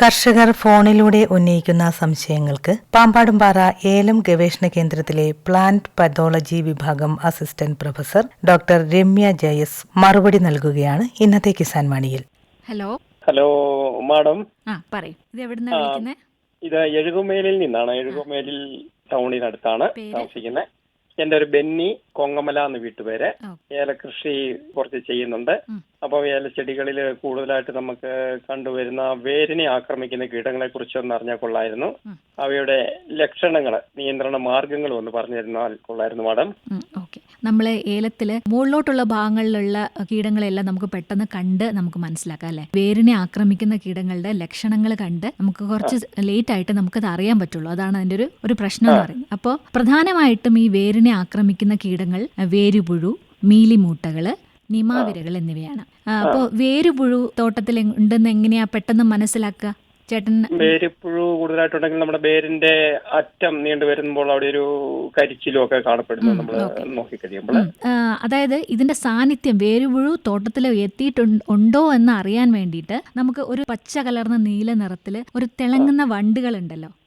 കർഷകർ ഫോണിലൂടെ ഉന്നയിക്കുന്ന സംശയങ്ങൾക്ക് പാമ്പാടുംപാറ ഏലം ഗവേഷണ കേന്ദ്രത്തിലെ പ്ലാന്റ് പതോളജി വിഭാഗം assistant professor doctor Ramya Jayas മറുപടി നൽകുകയാണ് ഇന്നത്തെ കിസാൻ വാണിയിൽ. ഹലോ ഹലോ മാഡം പറയൂ. ഇത് എഴുകുമേലിൽ നിന്നാണ്. എഴുകുമേലിൽ ടൗണിനടുത്താണ്? താമസിക്കുന്നത് എന്റെ ഒരു ബെന്നി. കൊങ്ങമല എന്ന് വീട്ടുപേര് ഏല ഏലകൃഷി കുറച്ച് ചെയ്യുന്നുണ്ട്. അപ്പൊ അപ്പോൾ ഏലച്ചെടികളിൽ കൂടുതലായിട്ട് നമുക്ക് കണ്ടുവരുന്ന വേരിനെ ആക്രമിക്കുന്ന കീടങ്ങളെ കുറിച്ച് ഒന്ന് അറിഞ്ഞാൽ കൊള്ളായിരുന്നു. അവയുടെ ലക്ഷണങ്ങൾ നിയന്ത്രണ മാർഗങ്ങളും ഒന്ന് പറഞ്ഞു തരുന്നാൽ കൊള്ളായിരുന്നു മാഡം. ഓക്കെ. നമ്മൾ ഏലത്തിൽ മുകളിലോട്ടുള്ള ഭാഗങ്ങളിലുള്ള കീടങ്ങളെല്ലാം നമുക്ക് പെട്ടെന്ന് കണ്ട് നമുക്ക് മനസ്സിലാക്കാം അല്ലെ? വേരിനെ ആക്രമിക്കുന്ന കീടങ്ങളുടെ ലക്ഷണങ്ങൾ കണ്ട് നമുക്ക് കുറച്ച് ലേറ്റ് ആയിട്ട് നമുക്കത് അറിയാൻ പറ്റുള്ളൂ. അതാണ് അതിന്റെ ഒരു ഒരു പ്രശ്നം എന്ന് പറയുന്നത്. അപ്പോൾ പ്രധാനമായിട്ടും ഈ വേരിനെ ആക്രമിക്കുന്ന കീടങ്ങൾ വേരുപുഴു മീലിമൂട്ടകൾ നിമാവിരകൾ എന്നിവയാണ്. അപ്പോൾ വേരുപുഴു തോട്ടത്തിൽ ഉണ്ടെന്ന് എങ്ങനെയാ പെട്ടെന്ന് മനസ്സിലാക്കുക? ചേട്ടൻ വേരുപുഴു കൂടുതലായിട്ടുണ്ടെങ്കിൽ നമ്മുടെ വേരിന്റെ അറ്റം നീണ്ടു വരുമ്പോൾ അവിടെ ഒരു കരിച്ചിലും ഒക്കെ കാണപ്പെടുന്നു നമ്മൾ നോക്കിക്കഴിയുമ്പോൾ. അതായത് ഇതിന്റെ സാന്നിധ്യം വേരുപുഴു തോട്ടത്തിൽ എത്തിയിട്ടുണ്ടോ എന്ന് അറിയാൻ വേണ്ടിയിട്ട് നമുക്ക് ഒരു പച്ച കലർന്ന നീല നിറത്തിൽ ഒരു തിളങ്ങുന്ന വണ്ടുകളുണ്ടല്ലോ. ആ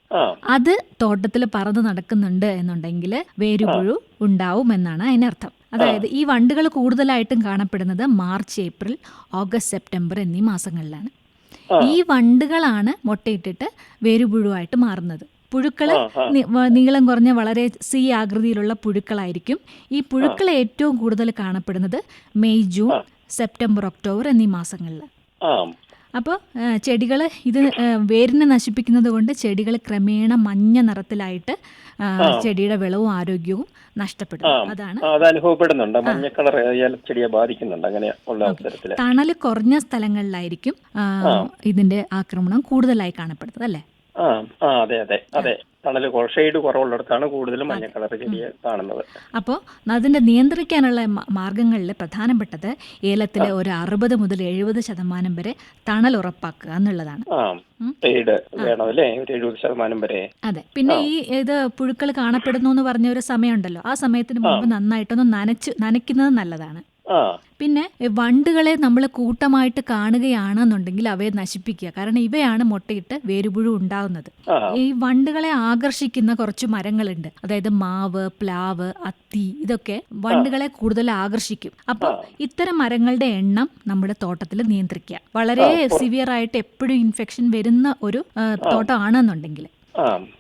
അത് തോട്ടത്തിൽ പറന്ന് നടക്കുന്നുണ്ട് എന്നുണ്ടെങ്കിൽ വേരുപുഴു ഉണ്ടാവും എന്നാണ് അതിനർത്ഥം. അതായത് ഈ വണ്ടുകൾ കൂടുതലായിട്ടും കാണപ്പെടുന്നത് മാർച്ച് ഏപ്രിൽ ഓഗസ്റ്റ് സെപ്റ്റംബർ എന്നീ മാസങ്ങളിലാണ്. ഈ വണ്ടുകളാണ് മുട്ടയിട്ടിട്ട് വേരുപുഴുവായിട്ട് മാറുന്നത്. വ- നീളം കുറഞ്ഞ വളരെ സി ആകൃതിയിലുള്ള പുഴുക്കളായിരിക്കും. ഈ പുഴുക്കൾ ഏറ്റവും കൂടുതൽ കാണപ്പെടുന്നത് മെയ് ജൂൺ സെപ്റ്റംബർ ഒക്ടോബർ എന്നീ മാസങ്ങളിൽ അപ്പോൾ ചെടികൾ ഇത് വേരിനെ നശിപ്പിക്കുന്നത് കൊണ്ട് ചെടികൾ ക്രമേണ മഞ്ഞ നിറത്തിലായിട്ട് ചെടിയുടെ വിളവും ആരോഗ്യവും നഷ്ടപ്പെടും. അതാണ്. അത് അനുഭവപ്പെടുന്നുണ്ട്. മഞ്ഞ കളർ ഏലച്ചെടിയെ ബാധിക്കുന്നുണ്ട്. അങ്ങനെ ഉള്ള തണൽ കുറഞ്ഞ സ്ഥലങ്ങളിലായിരിക്കും ഇതിന്റെ ആക്രമണം കൂടുതലായി കാണപ്പെടുന്നത് അല്ലേ? ആ ആ അതെ അതെ അതെ. തണൽ ഷെയ്ഡ് കുറവുള്ളിടത്താണ് കൂടുതലും മഞ്ഞ കളർ ചെടിയെ കാണുന്നത്. അപ്പോൾ അതിന്റെ നിയന്ത്രിക്കാനുള്ള മാർഗങ്ങളിൽ പ്രധാനപ്പെട്ടത് ഏലത്തിലെ ഒരു അറുപത് മുതൽ എഴുപത് ശതമാനം വരെ തണൽ ഉറപ്പാക്കുക എന്നുള്ളതാണ്. ആ. ഷെയ്ഡ് വേണം അല്ലേ? ഒരു എഴുപത് ശതമാനം വരെ. അതെ. പിന്നെ ഈ ഇത് പുഴുക്കൾ കാണപ്പെടുന്നു എന്ന് പറഞ്ഞ ഒരു സമയമുണ്ടല്ലോ. ആ സമയത്തിന് മുമ്പ് നന്നായിട്ടൊന്ന് നനച്ച് നനയ്ക്കുന്നത് നല്ലതാണ്. പിന്നെ വണ്ടുകളെ നമ്മൾ കൂട്ടമായിട്ട് കാണുകയാണെന്നുണ്ടെങ്കിൽ അവയെ നശിപ്പിക്കുക. കാരണം ഇവയാണ് മുട്ടയിട്ട് വേരുപുഴു ഉണ്ടാകുന്നത് ഈ വണ്ടുകളെ ആകർഷിക്കുന്ന കുറച്ച് മരങ്ങളുണ്ട്. അതായത് മാവ് പ്ലാവ് അത്തി ഇതൊക്കെ വണ്ടുകളെ കൂടുതൽ ആകർഷിക്കും. അപ്പോൾ ഇത്തരം മരങ്ങളുടെ എണ്ണം നമ്മുടെ തോട്ടത്തിൽ നിയന്ത്രിക്കുക. വളരെ സിവിയർ ആയിട്ട് എപ്പോഴും ഇൻഫെക്ഷൻ വരുന്ന ഒരു തോട്ടമാണെന്നുണ്ടെങ്കിൽ.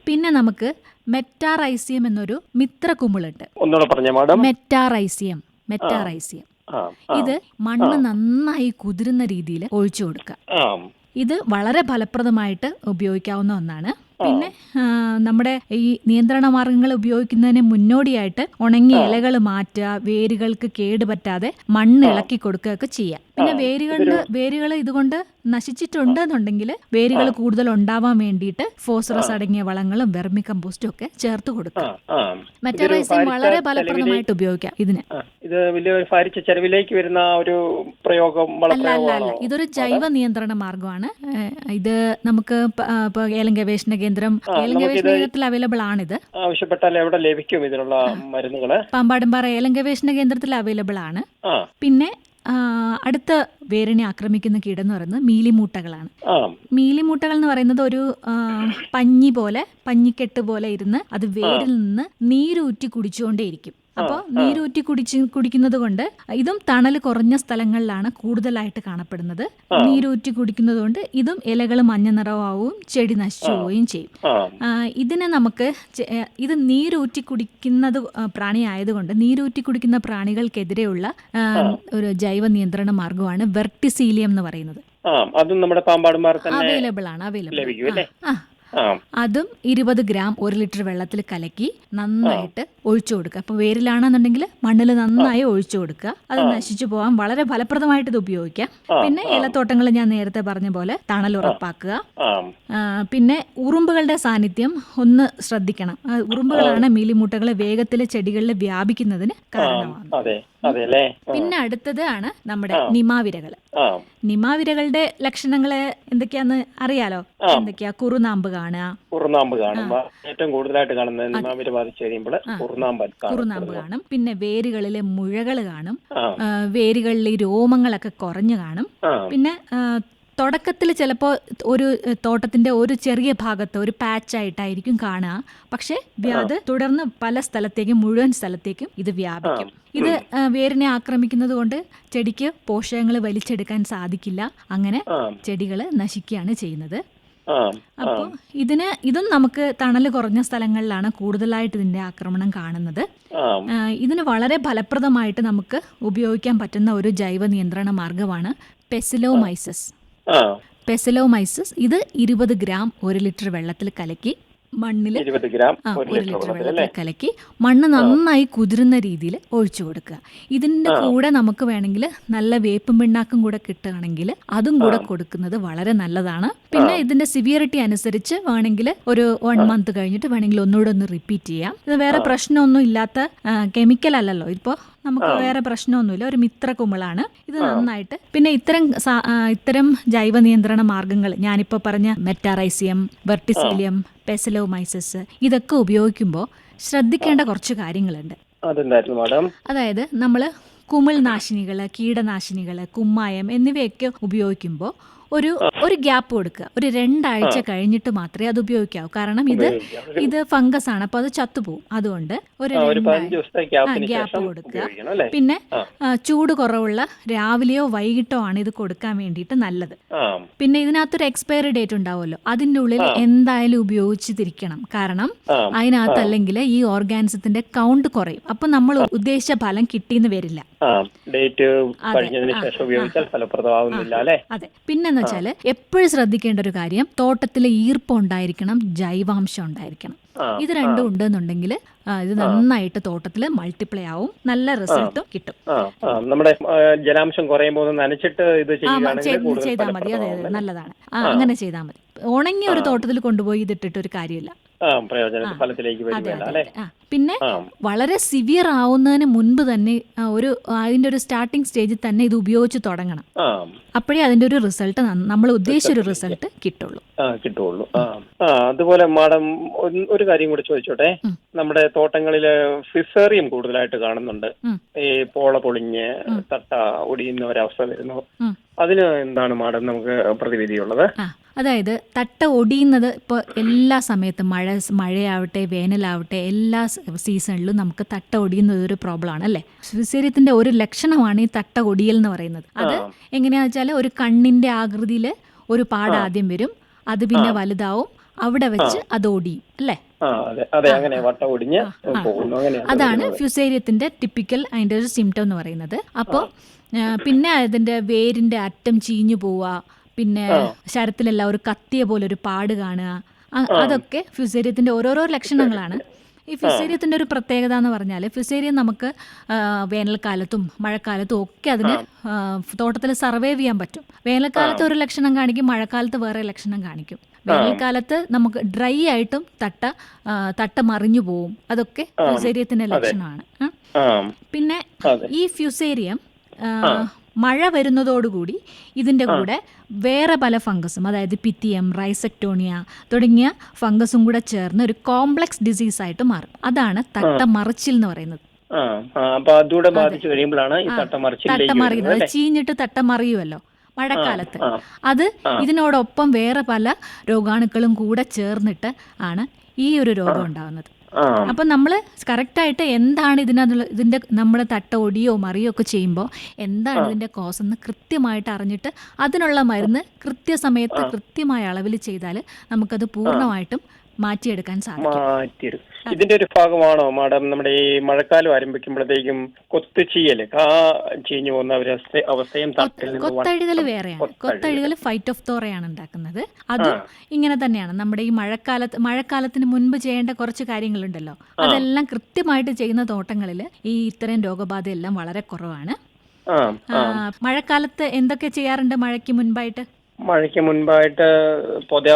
പിന്നെ നമുക്ക് മെറ്റാറൈസിയം എന്നൊരു മിത്ര കുമ്പിളുണ്ട് മെറ്റാറൈസിയം മെറ്റാറൈസിയം. ഇത് മണ്ണ് നന്നായി കുതിരുന്ന രീതിയിൽ ഒഴിച്ചു കൊടുക്കുക. ഇത് വളരെ ഫലപ്രദമായിട്ട് ഉപയോഗിക്കാവുന്ന ഒന്നാണ്. പിന്നെ നമ്മുടെ ഈ നിയന്ത്രണ മാർഗങ്ങൾ ഉപയോഗിക്കുന്നതിന് മുന്നോടിയായിട്ട് ഉണങ്ങിയ ഇലകൾ മാറ്റുക വേരുകൾക്ക് കേട് പറ്റാതെ മണ്ണ് ഇളക്കി കൊടുക്കുകയൊക്കെ ചെയ്യാം. പിന്നെ വേരുകളുടെ വേരുകൾ ഇതുകൊണ്ട് നശിച്ചിട്ടുണ്ട് എന്നുണ്ടെങ്കിൽ വേരുകൾ കൂടുതൽ ഉണ്ടാവാൻ വേണ്ടിയിട്ട് ഫോസ്ഫറസ് അടങ്ങിയ വളങ്ങളും വെർമി കമ്പോസ്റ്റും ഒക്കെ ചേർത്ത് കൊടുക്കുക. മെറ്റോറൈസിംഗ് മെറ്ററൈസിങ് വളരെ ഫലപ്രദമായിട്ട് ഉപയോഗിക്കാം ഇതിന്. ഇത് വലിയ ഒരു ഭാരിച്ച ചെലവിലേക്ക് വരുന്ന ഒരു പ്രയോഗം അല്ല അല്ല അല്ല ഇതൊരു ജൈവ നിയന്ത്രണ മാർഗമാണ്. ഇത് നമുക്ക് ഏലം ഗവേഷണ കേന്ദ്രം ഏലം ഗവേഷണ കേന്ദ്രത്തിൽ അവൈലബിൾ ആണിത്. ആവശ്യപ്പെട്ടാൽ എവിടെ ലഭിക്കും ഇതിനുള്ള മരുന്നുകൾ പാമ്പാടുംപാറ ഏലം ഗവേഷണ കേന്ദ്രത്തിൽ അവൈലബിൾ ആണ് പിന്നെ അടുത്ത വേരിനെ ആക്രമിക്കുന്ന കീടം എന്ന് പറയുന്നത് മീലിമൂട്ടകളാണ്. മീലിമൂട്ടകൾ എന്ന് പറയുന്നത് ഒരു പഞ്ഞി പോലെ പഞ്ഞിക്കെട്ട് പോലെ ഇരുന്ന് അത് വേരിൽ നിന്ന് നീരൂറ്റി കുടിച്ചുകൊണ്ടേയിരിക്കും. അപ്പോൾ നീരൂറ്റി കുടിച്ച് കുടിക്കുന്നത് കൊണ്ട് ഇതും തണൽ കുറഞ്ഞ സ്ഥലങ്ങളിലാണ് കൂടുതലായിട്ട് കാണപ്പെടുന്നത്. നീരൂറ്റി കുടിക്കുന്നത് കൊണ്ട് ഇതും ഇലകൾ മഞ്ഞ നിറമാവും ചെടി നശിച്ചു പോവുകയും ചെയ്യും. ഇതിനെ നമുക്ക് ഇത് നീരൂറ്റി കുടിക്കുന്നത് പ്രാണിയായതുകൊണ്ട് നീരൂറ്റി കുടിക്കുന്ന പ്രാണികൾക്കെതിരെയുള്ള ഒരു ജൈവ നിയന്ത്രണ മാർഗമാണ് വെർട്ടിസീലിയം എന്ന് പറയുന്നത്. ആ അതും നമ്മുടെ പാമ്പാടുമാർ തന്നെ അവൈലബിൾ ആണ് അവൈലബിൾ ലഭിക്കും അല്ലേ? അതും ഇരുപത് ഗ്രാം ഒരു ലിറ്റർ വെള്ളത്തിൽ കലക്കി നന്നായിട്ട് ഒഴിച്ചു കൊടുക്കുക. അപ്പോൾ വേരിലാണെന്നുണ്ടെങ്കിൽ മണ്ണിൽ നന്നായി ഒഴിച്ചു കൊടുക്കുക. അത് നശിച്ചു പോകാൻ വളരെ ഫലപ്രദമായിട്ട് ഇത് ഉപയോഗിക്കാം. പിന്നെ ഇലത്തോട്ടങ്ങൾ ഞാൻ നേരത്തെ പറഞ്ഞ പോലെ തണൽ ഉറപ്പാക്കുക. പിന്നെ ഉറുമ്പുകളുടെ സാന്നിധ്യം ഒന്ന് ശ്രദ്ധിക്കണം. ഉറുമ്പുകളാണ് മീലിമുട്ടകളെ വേഗത്തിൽ ചെടികളിൽ വ്യാപിക്കുന്നതിന് കാരണമാണ് പിന്നെ അടുത്തത് ആണ് നമ്മുടെ നിമാവിരകൾ നിമാവിരകളുടെ ലക്ഷണങ്ങൾ എന്തൊക്കെയാന്ന് അറിയാലോ? എന്തൊക്കെയാ? കുറുനാമ്പ് കാണുക. കുറുനാമ്പ് കാണുമ്പോ ഏറ്റവും കൂടുതലായിട്ട് കാണുന്നത് നിമാവിര ബാധിച്ചു കഴിയുമ്പോൾ കുറുനാമ്പ് കുറുനാമ്പ് കാണും. പിന്നെ വേരുകളിലെ മുഴകൾ കാണും. വേരുകളിലെ രോമങ്ങളൊക്കെ കുറഞ്ഞു കാണും. പിന്നെ തുടക്കത്തിൽ ചിലപ്പോൾ ഒരു തോട്ടത്തിന്റെ ഒരു ചെറിയ ഭാഗത്ത് ഒരു പാച്ചായിട്ടായിരിക്കും കാണുക. പക്ഷേ അത് തുടർന്ന് പല സ്ഥലത്തേക്കും മുഴുവൻ സ്ഥലത്തേക്കും ഇത് വ്യാപിക്കും. ഇത് വേരിനെ ആക്രമിക്കുന്നത് കൊണ്ട് ചെടിക്ക് പോഷകങ്ങൾ വലിച്ചെടുക്കാൻ സാധിക്കില്ല. അങ്ങനെ ചെടികൾ നശിക്കുകയാണ് ചെയ്യുന്നത്. അപ്പോൾ ഇതിന് ഇതും നമുക്ക് തണൽ കുറഞ്ഞ സ്ഥലങ്ങളിലാണ് കൂടുതലായിട്ട് ഇതിന്റെ ആക്രമണം കാണുന്നത്. ഇതിന് വളരെ ഫലപ്രദമായിട്ട് നമുക്ക് ഉപയോഗിക്കാൻ പറ്റുന്ന ഒരു ജൈവ നിയന്ത്രണ മാർഗമാണ് പെസിലോമൈസസ് പെസിലോമൈസസ് ഇത് ഇരുപത് ഗ്രാം ഒരു ലിറ്റർ വെള്ളത്തിൽ കലക്കി മണ്ണിൽ ഇരുപത് ഗ്രാം ആ ഒരു ലിറ്റർ വെള്ളത്തിൽ കലക്കി മണ്ണ് നന്നായി കുതിരുന്ന രീതിയിൽ ഒഴിച്ചു കൊടുക്കുക. ഇതിന്റെ കൂടെ നമുക്ക് വേണമെങ്കിൽ നല്ല വേപ്പും പിണ്ണാക്കും കൂടെ കിട്ടുകയാണെങ്കിൽ അതും കൂടെ കൊടുക്കുന്നത് വളരെ നല്ലതാണ്. പിന്നെ ഇതിന്റെ സിവിയറിറ്റി അനുസരിച്ച് വേണമെങ്കിൽ ഒരു വൺ മന്ത് കഴിഞ്ഞിട്ട് വേണമെങ്കിൽ ഒന്നുകൂടെ ഒന്ന് റിപ്പീറ്റ് ചെയ്യാം. ഇത് വേറെ പ്രശ്നമൊന്നും ഇല്ലാത്ത കെമിക്കൽ അല്ലല്ലോ. ഇപ്പോൾ നമുക്ക് വേറെ പ്രശ്നമൊന്നുമില്ല. ഒരു മിത്ര കുമിളാണ്. ഇത് നന്നായിട്ട് പിന്നെ ഇത്തരം ഇത്തരം ജൈവ നിയന്ത്രണ മാർഗങ്ങൾ ഞാനിപ്പോൾ പറഞ്ഞ മെറ്റാറൈസിയം വെർട്ടിസിലിയം പെസലോമൈസസ് ഇതൊക്കെ ഉപയോഗിക്കുമ്പോൾ ശ്രദ്ധിക്കേണ്ട കുറച്ച് കാര്യങ്ങളുണ്ട്. അതായത് നമ്മൾ കുമിൾ നാശിനികൾ കീടനാശിനികൾ കുമ്മായം എന്നിവയൊക്കെ ഉപയോഗിക്കുമ്പോൾ ഒരു ഒരു ഗ്യാപ്പ് കൊടുക്കുക. ഒരു രണ്ടാഴ്ച കഴിഞ്ഞിട്ട് മാത്രമേ അത് ഉപയോഗിക്കാവൂ. കാരണം ഇത് ഇത് ഫംഗസ് ആണ്. അപ്പോൾ അത് ചത്തുപോകും അതുകൊണ്ട് ഒരു ഗ്യാപ്പ് കൊടുക്കുക. പിന്നെ ചൂട് കുറവുള്ള രാവിലെയോ വൈകിട്ടോ ആണ് ഇത് കൊടുക്കാൻ വേണ്ടിയിട്ട് നല്ലത്. പിന്നെ ഇതിനകത്തൊരു എക്സ്പയറി ഡേറ്റ് ഉണ്ടാവുമല്ലോ. അതിന്റെ ഉള്ളിൽ എന്തായാലും ഉപയോഗിച്ചിരിക്കണം. കാരണം ആ. അതിനകത്ത് അല്ലെങ്കിൽ ഈ ഓർഗാനിസത്തിന്റെ കൗണ്ട് കുറയും. അപ്പൊ നമ്മൾ ഉദ്ദേശിച്ച ഫലം കിട്ടിയെന്ന് വരില്ല. ഡേറ്റ് കഴിഞ്ഞതിന് ശേഷം ഉപയോഗിച്ചാൽ ഫലപ്രദമാവുന്നില്ല അല്ലേ? അതെ. പിന്നെന്ന് വെച്ചാൽ എപ്പോഴും ശ്രദ്ധിക്കേണ്ട ഒരു കാര്യം തോട്ടത്തിൽ ഈർപ്പം ഉണ്ടായിരിക്കണം ജൈവാംശം ഉണ്ടായിരിക്കണം. ഇത് രണ്ടും ഉണ്ടെന്നുണ്ടെങ്കിൽ ഇത് നന്നായിട്ട് തോട്ടത്തിൽ മൾട്ടിപ്ലൈ ആവും. നല്ല റിസൾട്ടും കിട്ടും. നമ്മുടെ ജലാംശം കുറയുമ്പോൾ നനച്ചിട്ട് ഇത് ചെയ്താൽ മതി. അതെ അതെ. നല്ലതാണ്. അങ്ങനെ ചെയ്താൽ മതി. ഉണങ്ങിയ ഒരു തോട്ടത്തിൽ കൊണ്ടുപോയി ഇതിട്ടിട്ട് ഒരു കാര്യമില്ല. പ്രയോജന ഫലത്തിലേക്ക് അല്ലേ? പിന്നെ വളരെ സിവിയർ ആവുന്നതിന് മുൻപ് തന്നെ ഒരു അതിന്റെ ഒരു സ്റ്റാർട്ടിംഗ് സ്റ്റേജിൽ തന്നെ ഇത് ഉപയോഗിച്ച് തുടങ്ങണം. അപ്പോഴേ അതിന്റെ ഒരു റിസൾട്ട് നമ്മൾ ഉദ്ദേശിച്ച ഒരു റിസൾട്ട് കിട്ടുള്ളൂ. കിട്ടുള്ളൂ. അതുപോലെ മാഡം ഒരു കാര്യം കൂടി ചോദിച്ചോട്ടെ. നമ്മുടെ തോട്ടങ്ങളിൽ ഫിസേറിയം കൂടുതലായിട്ട് കാണുന്നുണ്ട്. ഈ പോള പൊളിഞ്ഞ് തട്ട ഒടിയുന്ന ഒരവസ്ഥ വരുന്നു. അതിന് എന്താണ് മാഡം നമുക്ക് പ്രതിവിധിയുള്ളത്? അതായത് തട്ട ഒടിയുന്നത് ഇപ്പോൾ എല്ലാ സമയത്തും മഴ മഴയാവട്ടെ വേനലാവട്ടെ എല്ലാ സീസണിലും നമുക്ക് തട്ട ഒടിയുന്നത് ഒരു പ്രോബ്ലമാണ് അല്ലേ? ഫിസേറിയത്തിന്റെ ഒരു ലക്ഷണമാണ് ഈ തട്ട ഒടിയൽ എന്ന് പറയുന്നത്. അത് എങ്ങനെയാണെന്ന് വെച്ചാൽ ഒരു കണ്ണിന്റെ ആകൃതിയിൽ ഒരു പാട് ആദ്യം വരും അത് പിന്നെ വലുതാവും അവിടെ വെച്ച് അത് ഒടിയും അല്ലേ? അതാണ് ഫ്യൂസേരിയത്തിന്റെ ടിപ്പിക്കൽ അതിന്റെ ഒരു സിംറ്റം എന്ന് പറയുന്നത്. അപ്പോൾ പിന്നെ അതിന്റെ വേരിന്റെ അറ്റം ചീഞ്ഞു പോവുക. പിന്നെ ശരത്തിലെല്ലാം ഒരു കത്തിയ പോലെ ഒരു പാട് കാണുക. അതൊക്കെ ഫ്യൂസേരിയത്തിന്റെ ഓരോരോ ലക്ഷണങ്ങളാണ്. ഈ ഫിസേരിയത്തിന്റെ ഒരു പ്രത്യേകത എന്ന് പറഞ്ഞാൽ ഫിസേരിയം നമുക്ക് വേനൽക്കാലത്തും മഴക്കാലത്തും ഒക്കെ അതിന് തോട്ടത്തിൽ സർവൈവ് ചെയ്യാൻ പറ്റും. വേനൽക്കാലത്ത് ഒരു ലക്ഷണം കാണിക്കും മഴക്കാലത്ത് വേറെ ലക്ഷണം കാണിക്കും. വേനൽക്കാലത്ത് നമുക്ക് ഡ്രൈ ആയിട്ടും തട്ട തട്ട മറിഞ്ഞു പോവും. അതൊക്കെ ഫ്യൂസേരിയത്തിന്റെ ലക്ഷണമാണ്. പിന്നെ ഈ ഫ്യൂസേരിയം മഴ വരുന്നതോടുകൂടി ഇതിന്റെ കൂടെ വേറെ പല ഫംഗസും അതായത് പിത്തിയം റൈസക്ടോണിയ തുടങ്ങിയ ഫംഗസും കൂടെ ചേർന്ന് ഒരു കോംപ്ലക്സ് ഡിസീസ് ആയിട്ട് മാറും. അതാണ് തട്ട മറിച്ചിൽ എന്ന് പറയുന്നത്. ആ ആ, അപ്പൊ അതുകൂടെ ബാധിച്ചു കഴിയുമ്പോഴാണ് ഈ തട്ട മറിച്ചിലേക്ക് തട്ട മറിയുന്നത് വരുന്നത് അത് ചീഞ്ഞിട്ട് തട്ടമറിയുമല്ലോ മഴക്കാലത്ത്. അത് ഇതിനോടൊപ്പം വേറെ പല രോഗാണുക്കളും കൂടെ ചേർന്നിട്ട് ആണ് ഈ ഒരു രോഗം ഉണ്ടാകുന്നത്. ആ. അപ്പോൾ നമ്മൾ കറക്റ്റായിട്ട് എന്താണ് ഇതിനകത്തുള്ള ഇതിന്റെ നമ്മൾ തട്ട ഒടിയോ മറിയോ ഒക്കെ ചെയ്യുമ്പോൾ എന്താണ് ഇതിന്റെ കോസ് എന്ന് കൃത്യമായിട്ട് അറിഞ്ഞിട്ട് അതിനുള്ള മരുന്ന് കൃത്യസമയത്ത് കൃത്യമായ അളവിൽ ചെയ്താൽ നമുക്കത് പൂർണമായിട്ടും മാറ്റിയെടുക്കാൻ സാധിക്കും. മാറ്റിയെടുക്കും. ഇതിന്റെ ഒരു ഭാഗമാണോ മാഡം? നമ്മുടെ ഈ മഴക്കാലം ആരംഭിക്കുമ്പോഴത്തേക്കും കൊത്തുചീയൽ കാ ചീഞ്ഞു പോകുന്ന ഒരു അവസ്ഥ- അവസ്ഥയും തട്ടിൽ നിന്ന് കൊത്തഴുകൽ വേറെയാണ്. കൊത്തഴുകൽ ഫൈറ്റ് ഓഫ് തോറയാണ് ഉണ്ടാക്കുന്നത്. അതും ഇങ്ങനെ തന്നെയാണ്. നമ്മുടെ ഈ മഴക്കാലത്ത് മഴക്കാലത്തിന് മുൻപ് ചെയ്യേണ്ട കുറച്ച് കാര്യങ്ങളുണ്ടല്ലോ. അതെല്ലാം കൃത്യമായിട്ട് ചെയ്യുന്ന തോട്ടങ്ങളിൽ ഈ ഇത്തരം രോഗബാധയെല്ലാം വളരെ കുറവാണ്. ആ. ആ, മഴക്കാലത്ത് എന്തൊക്കെ ചെയ്യാറുണ്ട് മഴയ്ക്ക് മുൻപായിട്ട്? മഴയ്ക്ക് മുൻപായിട്ട് പൊത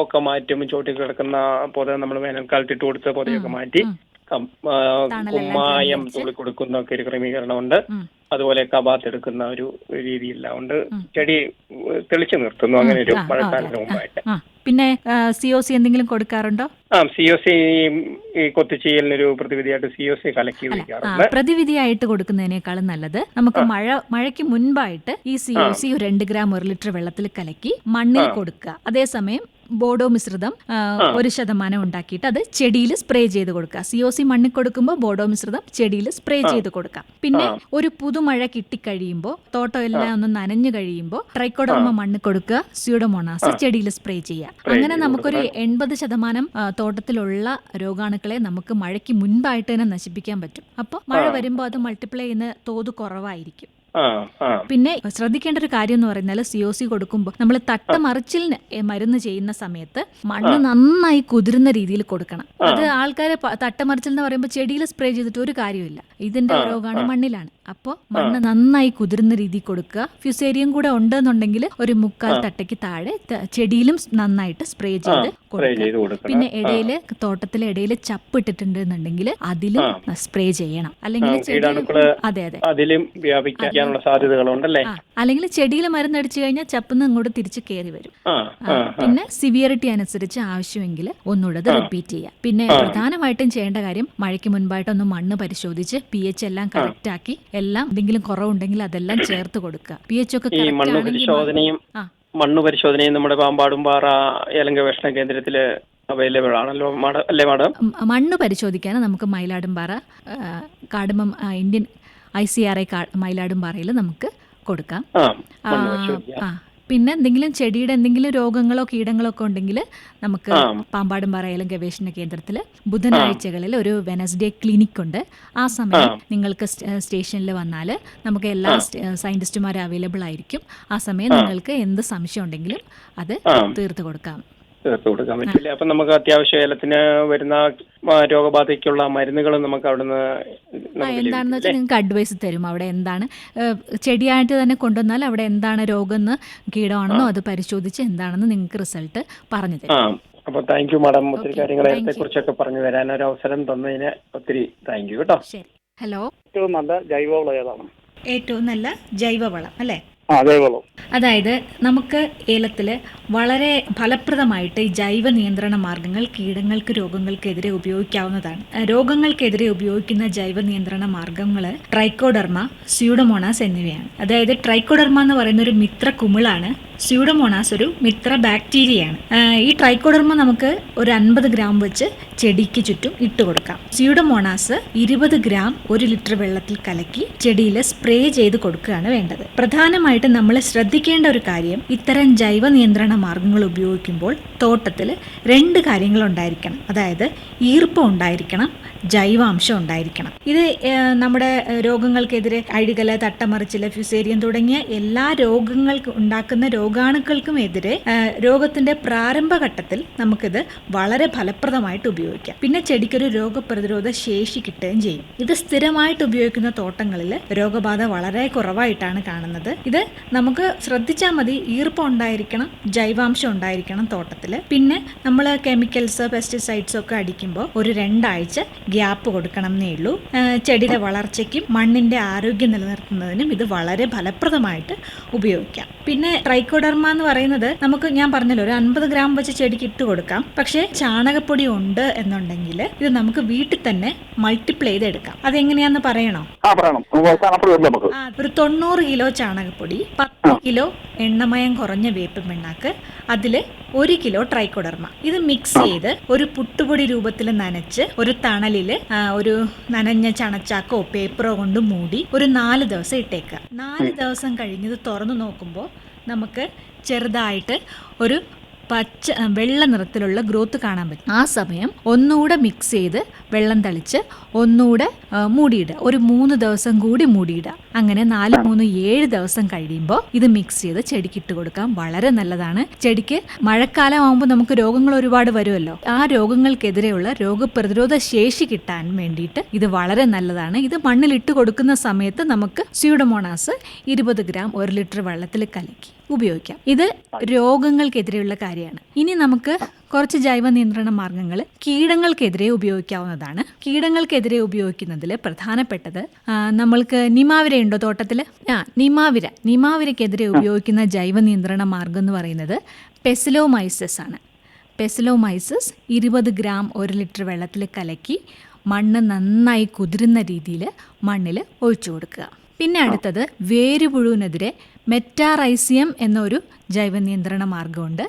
ഒക്കെ മാറ്റും ചോട്ടിൽ കിടക്കുന്ന പൊത നമ്മൾ വേനൽക്കാലത്ത് ഇട്ട് കൊടുത്ത പൊതയൊക്കെ മാറ്റി. കുമ്മായം തുള്ളി കൊടുക്കുന്ന ഒക്കെ ഒരു ക്രമീകരണമുണ്ട്. അതുപോലെ കബാത്ത് എടുക്കുന്ന ഒരു രീതിയെല്ലാം ഉണ്ട്. ചെടി തെളിച്ചു നിർത്തുന്നു അങ്ങനെ ഒരു മഴക്കാലത്തിന് മുമ്പായിട്ട്. പിന്നെ സി ഒ സി എന്തെങ്കിലും കൊടുക്കാറുണ്ടോ? ആ സി ഒ സി ഈ പ്രതിവിധിയായിട്ട് സി ഒ സി കലക്കി പ്രതിവിധിയായിട്ട് കൊടുക്കുന്നതിനേക്കാളും നല്ലത് നമുക്ക് മഴ മഴയ്ക്ക് മുൻപായിട്ട് ഈ സി ഒ സി രണ്ട് ഗ്രാം ഒരു ലിറ്റർ വെള്ളത്തിൽ കലക്കി മണ്ണിൽ കൊടുക്കുക. അതേസമയം ബോഡോ മിശ്രിതം ഒരു ശതമാനം ഉണ്ടാക്കിയിട്ട് അത് ചെടിയിൽ സ്പ്രേ ചെയ്ത് കൊടുക്കുക. സി ഒ സി മണ്ണിൽ കൊടുക്കുമ്പോൾ ബോഡോ മിശ്രിതം ചെടിയിൽ സ്പ്രേ ചെയ്ത് കൊടുക്കാം പിന്നെ ഒരു പുതുമഴ കിട്ടിക്കഴിയുമ്പോൾ തോട്ടം എല്ലാം ഒന്ന് നനഞ്ഞു കഴിയുമ്പോൾ ട്രൈക്കോഡർമ മണ്ണ് കൊടുക്കുക സ്യൂഡോമോണാസ് ചെടിയിൽ സ്പ്രേ ചെയ്യുക. അങ്ങനെ നമുക്കൊരു എൺപത് ശതമാനം തോട്ടത്തിലുള്ള രോഗാണുക്കളെ നമുക്ക് മഴയ്ക്ക് മുൻപായിട്ട് തന്നെ നശിപ്പിക്കാൻ പറ്റും. അപ്പോൾ മഴ വരുമ്പോൾ അത് മൾട്ടിപ്ലൈ ചെയ്യുന്ന തോത് കുറവായിരിക്കും. പിന്നെ ശ്രദ്ധിക്കേണ്ട ഒരു കാര്യം എന്ന് പറയുന്നത് സി ഒ സി കൊടുക്കുമ്പോൾ നമ്മൾ തട്ടമറിച്ചിലിന് മരുന്ന് ചെയ്യുന്ന സമയത്ത് മണ്ണ് നന്നായി കുതിരുന്ന രീതിയിൽ കൊടുക്കണം. അത് ആൾക്കാരെ തട്ട തട്ടമറിച്ചിൽ എന്ന് പറയുമ്പോൾ ചെടിയിൽ സ്പ്രേ ചെയ്തിട്ട് ഒരു കാര്യമില്ല ഇതിന്റെ രോഗമാണ് മണ്ണിലാണ്. അപ്പോൾ മണ്ണ് നന്നായി കുതിരുന്ന രീതി കൊടുക്കുക. ഫ്യൂസേരിയം കൂടെ ഉണ്ടെന്നുണ്ടെങ്കിൽ ഒരു മുക്കാൽ തട്ടയ്ക്ക് താഴെ ചെടിയിലും നന്നായിട്ട് സ്പ്രേ ചെയ്ത് കൊടുക്കുക. പിന്നെ ഇടയിൽ തോട്ടത്തിലെ ഇടയിൽ ചപ്പ് ഇട്ടിട്ടുണ്ടെന്നുണ്ടെങ്കിൽ അതിലും സ്പ്രേ ചെയ്യണം. അല്ലെങ്കിൽ അതെ അതെ. അതിലും വ്യാപിക്കാനുള്ള സാധ്യതകളുണ്ടല്ലേ? അല്ലെങ്കിൽ ചെടിയിൽ മരുന്നടിച്ചു കഴിഞ്ഞാൽ ചപ്പന്ന് ഇങ്ങോട്ട് തിരിച്ച് കയറി വരും. പിന്നെ സിവിയറിറ്റി അനുസരിച്ച് ആവശ്യമെങ്കിൽ ഒന്നുകൂടെ അത് റിപ്പീറ്റ് ചെയ്യാം പിന്നെ പ്രധാനമായിട്ടും ചെയ്യേണ്ട കാര്യം മഴയ്ക്ക് മുൻപായിട്ട് ഒന്ന് മണ്ണ് പരിശോധിച്ച് പി എച്ച് എല്ലാം കറക്റ്റ് ആക്കി എല്ലാം എന്തെങ്കിലും കുറവുണ്ടെങ്കിൽ അതെല്ലാം ചേർത്ത് കൊടുക്കുക. പി എച്ച് ഒക്കെ പരിശോധനയും മണ്ണ് പരിശോധനയും നമ്മുടെ പാമ്പാടുംപാറ ഏലം ഗവേഷണ കേന്ദ്രത്തിൽ അവൈലബിൾ ആണല്ലോ അല്ലേ മാഡം? മണ്ണ് പരിശോധിക്കാൻ നമുക്ക് Mayiladumpara Kadumbam Indian I C R I മയിലാടുംപാറയിൽ നമുക്ക് കൊടുക്കാം. ആ പിന്നെ എന്തെങ്കിലും ചെടിയുടെ എന്തെങ്കിലും രോഗങ്ങളോ കീടങ്ങളോ ഒക്കെ ഉണ്ടെങ്കിൽ നമുക്ക് പാമ്പാടും ഏലം ഗവേഷണ കേന്ദ്രത്തിൽ ബുധനാഴ്ചകളിൽ ഒരു വെനസ്ഡേ ക്ലിനിക് ഉണ്ട് ആ സമയം നിങ്ങൾക്ക് സ്റ്റേഷനിൽ വന്നാൽ നമുക്ക് എല്ലാ സയന്റിസ്റ്റുമാരും അവൈലബിൾ ആയിരിക്കും. ആ സമയം നിങ്ങൾക്ക് എന്ത് സംശയം ഉണ്ടെങ്കിലും അത് തീർത്തു കൊടുക്കാം. കൊടുക്കാൻ പറ്റില്ല. അപ്പൊ നമുക്ക് അത്യാവശ്യം ഏലത്തിന് വരുന്ന രോഗബാധയ്ക്കുള്ള മരുന്നുകൾ നമുക്ക് അവിടുന്ന് നമുക്ക് എന്താണെന്ന് വെച്ചാൽ നിങ്ങൾക്ക് അഡ്വൈസ് തരും അവിടെ എന്താണ്. ചെടിയായിട്ട് തന്നെ കൊണ്ടുവന്നാൽ അവിടെ എന്താണ് രോഗം എന്ന് കീടമാണെന്നോ അത് പരിശോധിച്ച് എന്താണെന്ന് നിങ്ങൾക്ക് റിസൾട്ട് പറഞ്ഞു തരും. അപ്പൊ താങ്ക് യു മാഡം ഒത്തിരി കാര്യങ്ങൾ ഏലത്തെ കുറിച്ചൊക്കെ പറഞ്ഞു തരാൻ ഒരു അവസരം തന്നതിന് ഒത്തിരി താങ്ക് യു കേട്ടോ. ശരി. ഹലോ ഏറ്റവും നല്ല ജൈവവളം ഏതാണ്? ഏറ്റവും നല്ല ജൈവവളം അല്ലേ? അതായത് നമുക്ക് ഏലത്തിൽ വളരെ ഫലപ്രദമായിട്ട് ഈ ജൈവ നിയന്ത്രണ മാർഗങ്ങൾ കീടങ്ങൾക്ക് രോഗങ്ങൾക്കെതിരെ ഉപയോഗിക്കാവുന്നതാണ്. രോഗങ്ങൾക്കെതിരെ ഉപയോഗിക്കുന്ന ജൈവ നിയന്ത്രണ മാർഗങ്ങൾ ട്രൈക്കോഡർമ സ്യൂഡമോണാസ് എന്നിവയാണ്. അതായത് ട്രൈക്കോഡർമ എന്ന് പറയുന്ന ഒരു മിത്ര കുമിളാണ് സ്യൂഡോമോണാസ് ഒരു മിത്ര ബാക്ടീരിയയാണ് ഈ ട്രൈക്കോഡർമ നമുക്ക് ഒരു അൻപത് ഗ്രാം വെച്ച് ചെടിക്ക് ചുറ്റും ഇട്ട് കൊടുക്കാം. സ്യൂഡമോണാസ് ഇരുപത് ഗ്രാം ഒരു ലിറ്റർ വെള്ളത്തിൽ കലക്കി ചെടിയിൽ സ്പ്രേ ചെയ്ത് കൊടുക്കുകയാണ് വേണ്ടത്. പ്രധാനമായിട്ട് നമ്മൾ ശ്രദ്ധിക്കേണ്ട ഒരു കാര്യം ഇത്തരം ജൈവ നിയന്ത്രണ മാർഗങ്ങൾ ഉപയോഗിക്കുമ്പോൾ തോട്ടത്തിൽ രണ്ട് കാര്യങ്ങൾ ഉണ്ടായിരിക്കണം. അതായത് ഈർപ്പം ഉണ്ടായിരിക്കണം ജൈവാംശം ഉണ്ടായിരിക്കണം. ഇത് നമ്മുടെ രോഗങ്ങൾക്കെതിരെ അഴികല തട്ടമറിച്ചിൽ ഫ്യൂസേരിയം തുടങ്ങിയ എല്ലാ രോഗങ്ങൾക്ക് ഉണ്ടാക്കുന്ന രോഗാണുക്കൾക്കും എതിരെ രോഗത്തിന്റെ പ്രാരംഭഘട്ടത്തിൽ നമുക്കിത് വളരെ ഫലപ്രദമായിട്ട് ഉപയോഗിക്കാം. പിന്നെ ചെടിക്കൊരു രോഗപ്രതിരോധ ശേഷി കിട്ടുകയും ചെയ്യും. ഇത് സ്ഥിരമായിട്ട് ഉപയോഗിക്കുന്ന തോട്ടങ്ങളിൽ രോഗബാധ വളരെ കുറവായിട്ടാണ് കാണുന്നത്. ഇത് നമുക്ക് ശ്രദ്ധിച്ചാൽ മതി ഈർപ്പം ഉണ്ടായിരിക്കണം ജൈവാംശം ഉണ്ടായിരിക്കണം തോട്ടത്തിൽ. പിന്നെ നമ്മൾ കെമിക്കൽസ് പെസ്റ്റിസൈഡ്സ് ഒക്കെ അടിക്കുമ്പോൾ ഒരു രണ്ടാഴ്ച ഗ്യാപ്പ് കൊടുക്കണം എന്നേ ഉള്ളൂ ചെടിയുടെ വളർച്ചയ്ക്കും മണ്ണിന്റെ ആരോഗ്യം നിലനിർത്തുന്നതിനും ഇത് വളരെ ഫലപ്രദമായിട്ട് ഉപയോഗിക്കാം. പിന്നെ ട്രൈക്കോഡർമ എന്ന് പറയുന്നത് നമുക്ക് ഞാൻ പറഞ്ഞല്ലോ ഒരു അൻപത് ഗ്രാം വെച്ച് ചെടിക്ക് ഇട്ട് കൊടുക്കാം. പക്ഷേ ചാണകപ്പൊടി ഉണ്ട് എന്നുണ്ടെങ്കിൽ ഇത് നമുക്ക് വീട്ടിൽ തന്നെ മൾട്ടിപ്ലൈ ചെയ്തെടുക്കാം. അതെങ്ങനെയാന്ന് പറയണോ? ഒരു തൊണ്ണൂറ് കിലോ ചാണകപ്പൊടി പത്ത് കിലോ എണ്ണമയം കുറഞ്ഞ വേപ്പ് പിണ്ണാക്ക് അതിൽ ഒരു കിലോ ട്രൈക്കോഡർമ. ഇത് മിക്സ് ചെയ്ത് ഒരു പുട്ടുപൊടി രൂപത്തിൽ നനച്ച് ഒരു തണലിൽ ഒരു നനഞ്ഞ ചണച്ചാക്കോ പേപ്പറോ കൊണ്ട് മൂടി ഒരു നാല് ദിവസം ഇട്ടേക്കുക. നാല് ദിവസം കഴിഞ്ഞത് തുറന്നു നോക്കുമ്പോൾ നമുക്ക് ചെറുതായിട്ട് ഒരു പച്ച വെള്ള നിറത്തിലുള്ള ഗ്രോത്ത് കാണാൻ പറ്റും. ആ സമയം ഒന്നുകൂടെ മിക്സ് ചെയ്ത് വെള്ളം തളിച്ച് ഒന്നുകൂടെ മൂടിയിടുക. ഒരു മൂന്ന് ദിവസം കൂടി മൂടിയിടുക. അങ്ങനെ നാല് മൂന്ന് ഏഴ് ദിവസം കഴിയുമ്പോൾ ഇത് മിക്സ് ചെയ്ത് ചെടിക്ക് ഇട്ട് കൊടുക്കാം. വളരെ നല്ലതാണ്. ചെടിക്ക് മഴക്കാലമാകുമ്പോൾ നമുക്ക് രോഗങ്ങൾ ഒരുപാട് വരുമല്ലോ. ആ രോഗങ്ങൾക്കെതിരെയുള്ള രോഗപ്രതിരോധ ശേഷി കിട്ടാൻ വേണ്ടിയിട്ട് ഇത് വളരെ നല്ലതാണ്. ഇത് മണ്ണിൽ ഇട്ട് കൊടുക്കുന്ന സമയത്ത് നമുക്ക് സ്യൂഡമോണാസ് ഇരുപത് ഗ്രാം ഒരു ലിറ്റർ വെള്ളത്തിൽ കലക്കി ഉപയോഗിക്കാം. ഇത് രോഗങ്ങൾക്കെതിരെയുള്ള കാര്യമാണ്. ഇനി നമുക്ക് കുറച്ച് ജൈവ നിയന്ത്രണ മാർഗങ്ങൾ കീടങ്ങൾക്കെതിരെ ഉപയോഗിക്കാവുന്നതാണ്. കീടങ്ങൾക്കെതിരെ ഉപയോഗിക്കുന്നതിൽ പ്രധാനപ്പെട്ടത് നമ്മൾക്ക് നിമാവിര ഉണ്ടോ തോട്ടത്തിൽ ആ നിമാവിര. നിമാവിരക്കെതിരെ ഉപയോഗിക്കുന്ന ജൈവ നിയന്ത്രണ മാർഗം എന്ന് പറയുന്നത് പെസിലോമൈസസ് ആണ്. പെസിലോമൈസസ് ഇരുപത് ഗ്രാം ഒരു ലിറ്റർ വെള്ളത്തിൽ കലക്കി മണ്ണ് നന്നായി കുതിരുന്ന രീതിയിൽ മണ്ണിൽ ഒഴിച്ചു കൊടുക്കുക. പിന്നെ അടുത്തത് വേരുപുഴുവിനെതിരെ മെറ്റാറൈസിയം എന്നൊരു ജൈവ നിയന്ത്രണ മാർഗമുണ്ട്.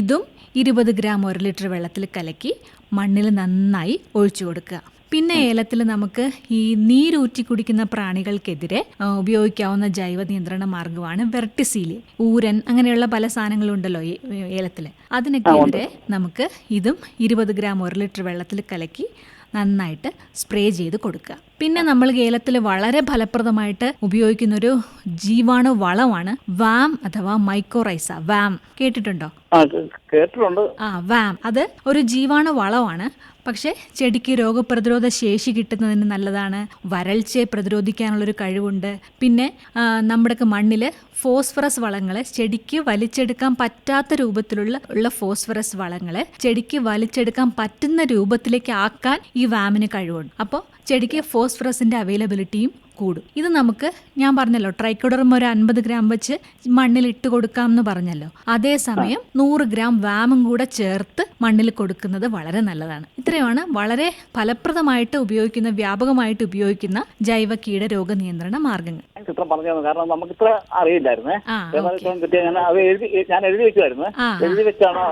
ഇതും ഇരുപത് ഗ്രാം ഒരു ലിറ്റർ വെള്ളത്തിൽ കലക്കി മണ്ണിൽ നന്നായി ഒഴിച്ചു കൊടുക്കുക. പിന്നെ ഏലത്തിൽ നമുക്ക് ഈ നീരൂറ്റി കുടിക്കുന്ന പ്രാണികൾക്കെതിരെ ഉപയോഗിക്കാവുന്ന ജൈവ നിയന്ത്രണ മാർഗമാണ് വെർട്ടിസീലി ഊരൻ അങ്ങനെയുള്ള പല സാധനങ്ങളും ഉണ്ടല്ലോ ഈ ഏലത്തിൽ അതിനൊക്കെ നമുക്ക് ഇതും ഇരുപത് ഗ്രാം ഒരു ലിറ്റർ വെള്ളത്തിൽ കലക്കി നന്നായിട്ട് സ്പ്രേ ചെയ്ത് കൊടുക്കുക. പിന്നെ നമ്മൾ കേരളത്തിൽ വളരെ ഫലപ്രദമായിട്ട് ഉപയോഗിക്കുന്ന ഒരു ജീവാണു വളമാണ് വാം അഥവാ മൈക്കോറൈസ വാം. കേട്ടിട്ടുണ്ടോ? ആ കേ- കേട്ടിട്ടുണ്ട്. ആ വാം. അത് ഒരു ജീവാണു വളമാണ്. പക്ഷേ ചെടിക്ക് രോഗപ്രതിരോധ ശേഷി കിട്ടുന്നതിന് നല്ലതാണ്. വരൾച്ചയെ പ്രതിരോധിക്കാനുള്ളൊരു കഴിവുണ്ട്. പിന്നെ നമ്മുടെ നമ്മുടെയൊക്കെ മണ്ണിൽ ഫോസ്ഫറസ് വളങ്ങൾ ചെടിക്ക് വലിച്ചെടുക്കാൻ പറ്റാത്ത രൂപത്തിലുള്ള ഉള്ള ഫോസ്ഫറസ് വളങ്ങൾ ചെടിക്ക് വലിച്ചെടുക്കാൻ പറ്റുന്ന രൂപത്തിലേക്ക് ആക്കാൻ ഈ വാമിന് കഴിവുണ്ട്. അപ്പോൾ ചെടിക്ക് ഫോസ്ഫറസിന്റെ അവൈലബിലിറ്റിയും കൂടും. ഇത് നമുക്ക് ഞാൻ പറഞ്ഞല്ലോ ട്രൈക്കോഡർമ ഒരു അൻപത് ഗ്രാം വെച്ച് മണ്ണിൽ ഇട്ട് കൊടുക്കാം എന്ന് പറഞ്ഞല്ലോ അതേസമയം നൂറ് ഗ്രാം വാമും കൂടെ ചേർത്ത് മണ്ണിൽ കൊടുക്കുന്നത് വളരെ നല്ലതാണ്. ഇത്രയുമാണ് വളരെ ഫലപ്രദമായിട്ട് ഉപയോഗിക്കുന്ന വ്യാപകമായിട്ട് ഉപയോഗിക്കുന്ന ജൈവ കീട രോഗ നിയന്ത്രണ മാർഗങ്ങൾ ചിത്രം പറഞ്ഞു കാരണം നമുക്ക് ഇത്ര അറിയില്ലായിരുന്നേ ഞാൻ എഴുതി എഴുതി വെച്ചാണ്